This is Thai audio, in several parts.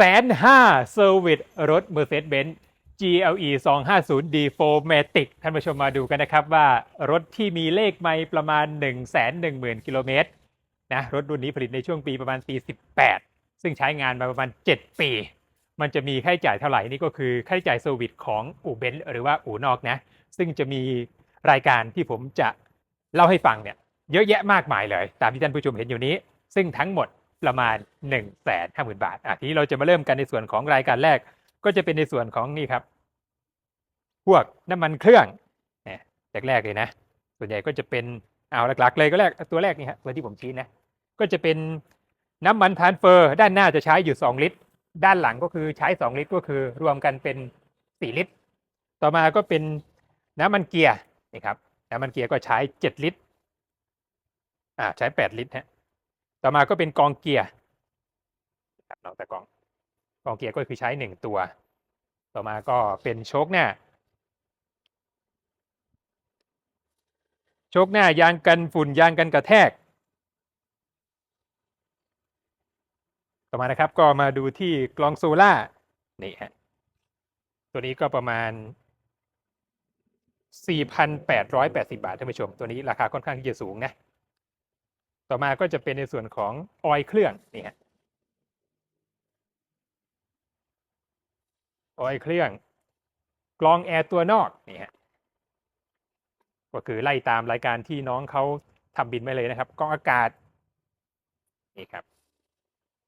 แสนห้าเซอร์วิสรถ Mercedes-Benz GLE 250 D 4 Matic ท่านผู้ชมมาดูกันนะครับว่ารถที่มีเลขไมล์ประมาณ 1 1 0 0 0 0 กิโลเมตรนะรถรุ่นนี้ผลิตในช่วงปีประมาณปี 18 ซึ่งใช้งานมาประมาณ 7 ปี มันจะมีค่าใช้จ่ายเท่าไหร่นี่ก็คือค่าใช้จ่ายเซอร์วิสของอู่เบนซ์หรือว่าอู่นอกนะ ซึ่งจะมีรายการที่ผมจะเล่าให้ฟังเนี่ยเยอะแยะมากมายเลย ตามที่ท่านผู้ชมเห็นอยู่นี้ ซึ่งทั้งหมด ประมาณ1 5 0 0 0 0บาทอะทีนี้เราจะมาเริ่มกันในส่วนของรายการแรก ก็จะเป็นในส่วนของนี่ครับ พวกน้ำมันเครื่องเนี่ยแรกๆเลยนะ ส่วนใหญ่ก็จะเป็นเอาหลักๆ เลยก็แรกตัวแรกนี่ฮะตัวที่ผมชี้นะก็จะเป็นน้ำมันทานเฟอร์ ด้านหน้าจะใช้อยู่ 2 ลิตร ด้านหลังก็คือใช้ 2 ลิตรก็คือรวมกันเป็น 4 ลิตร ต่อมาก็เป็นน้ำมันเกียร์นี่ครับน้ำมันเกียร์ก็ใช้ 7 ลิตรอ่าใช้ 8 ลิตรฮะ ต่อมาก็เป็นกองเกียร์ครับนอกจากกองกองเกียร์ก็คือใช้1ตัว ต่อมาก็เป็นโชคหน้าโชคหน้ายางกันฝุ่นยางกันกระแทก ต่อมานะครับก็มาดูที่กลองโซล่านี่ฮะตัวนี้ก็ประมาณ 4,880 บาทท่านผู้ชม ตัวนี้ราคาค่อนข้างที่จะสูงนะ ต่อมาก็จะเป็นในส่วนของออยเครื่องนี่ฮะออยเครื่องกรองแอร์ตัวนอกนี่ฮะก็คือไล่ตามรายการที่น้องเขาทำบินไว้เลยนะครับกรองอากาศนี่ครับ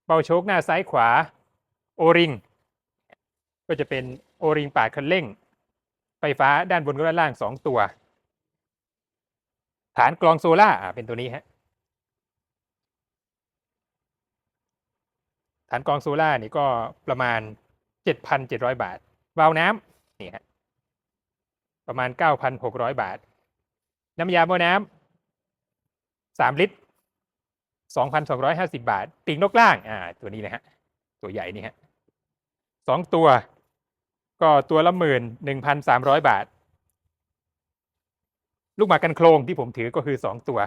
เบาโชคหน้าซ้ายขวาโอริงก็จะเป็นโอริงปาดคันเร่ง ไฟฟ้าด้านบนกับด้านล่างสองตัว ฐานกรองโซล่าเป็นตัวนี้ฮะ ฐานกองโซล่านี่ก็ประมาณ 7,700 บาท วาล์วน้ำนี่ฮะประมาณ 9,600 บาท น้ำยาหม้อน้ำ3ลิตร 2,250 บาท ปีกนกล่าง อ่า ตัวนี้นะฮะ ตัวใหญ่นี่ฮะสองตัว ก็ตัวละหมื่นหนึ่งพันสามร้อยบาท ลูกหมากกันโครงที่ผมถือก็คือสองตัว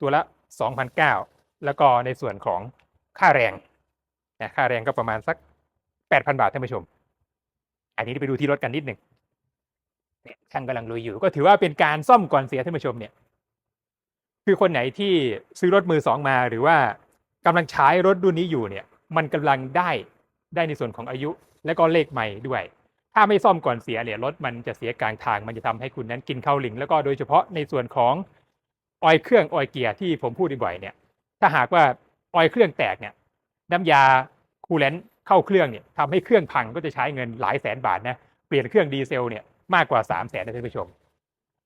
ตัวละสองพันเก้าแล้วก็ในส่วนของ ค่าแรงนะค่าแรงก็ประมาณสักแปดพันบาทท่านผู้ชม อันนี้ไปดูที่รถกันนิดหนึ่งช่างกำลังลุยอยู่ ก็ถือว่าเป็นการซ่อมก่อนเสียท่านผู้ชมเนี่ย คือคนไหนที่ซื้อรถมือสองมาหรือว่ากำลังใช้รถรุ่นนี้อยู่เนี่ย มันกำลังได้ได้ในส่วนของอายุ และก็เลขใหม่ด้วย ถ้าไม่ซ่อมก่อนเสียเนี่ยรถมันจะเสียกลางทาง มันจะทำให้คุณนั้นกินข้าวหลิง แล้วก็โดยเฉพาะในส่วนของออยเครื่องออยเกียร์ที่ผมพูดบ่อยเนี่ย ถ้าหากว่า ออยเครื่องแตกเนี่ยน้ำยาคูลเลนต์เข้าเครื่องเนี่ยทำให้เครื่องพังก็จะใช้เงินหลายแสนบาทนะเปลี่ยนเครื่องดีเซลเนี่ยมากกว่า3 0 0แสนนะท่านผู้ชม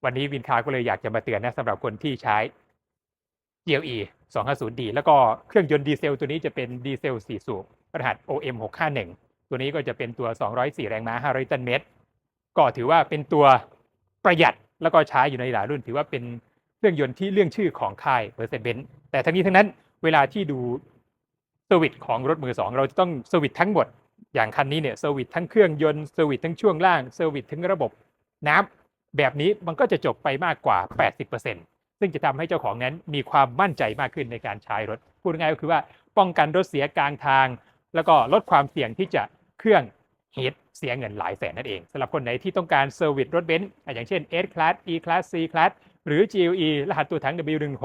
วันนี้วินคาก็เลยอยากจะมาเตือนนะสำหรับคนที่ใช้ GLE 250D แล้วก็เครื่องยนต์ดีเซลตัวนี้จะเป็นดีเซล4สูบรหัส OM 651ตัวนี้ก็จะเป็นตัว 204 แรงม้า 500 ตันเมตร ก็ถือว่าเป็นตัวประหยัดแล้วก็ใช้อยู่ในหลายรุ่น ถือว่าเป็นเครื่องยนต์ที่เรื่องชื่อของค่าย Mercedes-Benz แต่ทั้งนี้ทั้งนั้น เวลาที่ดูเซอร์วิสของรถมือสองเราจะต้องเซอร์วิสทั้งหมด อย่างคันนี้เนี่ยเซอร์วิสทั้งเครื่องยนต์เซอร์วิสทั้งช่วงล่างเซอร์วิสทั้งระบบน้ำแบบนี้มันก็จะจบไปมากกว่า 80%ซึ่งจะทำให้เจ้าของนั้นมีความมั่นใจมากขึ้นในการใช้รถ พูดง่ายก็คือว่าป้องกันรถเสียกลางทาง แล้วก็ลดความเสี่ยงที่จะเครื่องฮีทเสียเงินหลายแสนนั่นเองสำหรับคนไหนที่ต้องการเซอร์วิสรถเบนซ์อย่างเช่น S Class E Class C Class หรือ GLE รหัสตัวถัง W16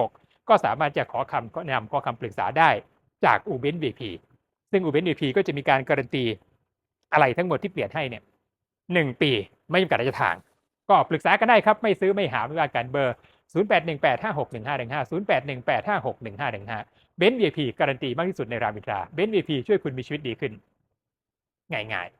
ก็สามารถจะขอคำแนะนำขอคำปรึกษาได้จากอูเบนซ์ VP ซึ่งอูเบนซ์ VP ก็จะมีการการันตีอะไรทั้งหมดที่เปลี่ยนให้เนี่ยหนึ่งปีไม่จำกัดระยะทาง ก็ปรึกษากันได้ครับ ไม่ซื้อไม่หาไม่ว่ากันเบอร์ 0818561515 0818561515เบนซ์ VIP การันตีมากที่สุดในรามอินทราเบนซ์ VIP ช่วยคุณมีชีวิตดีขึ้น ง่ายๆ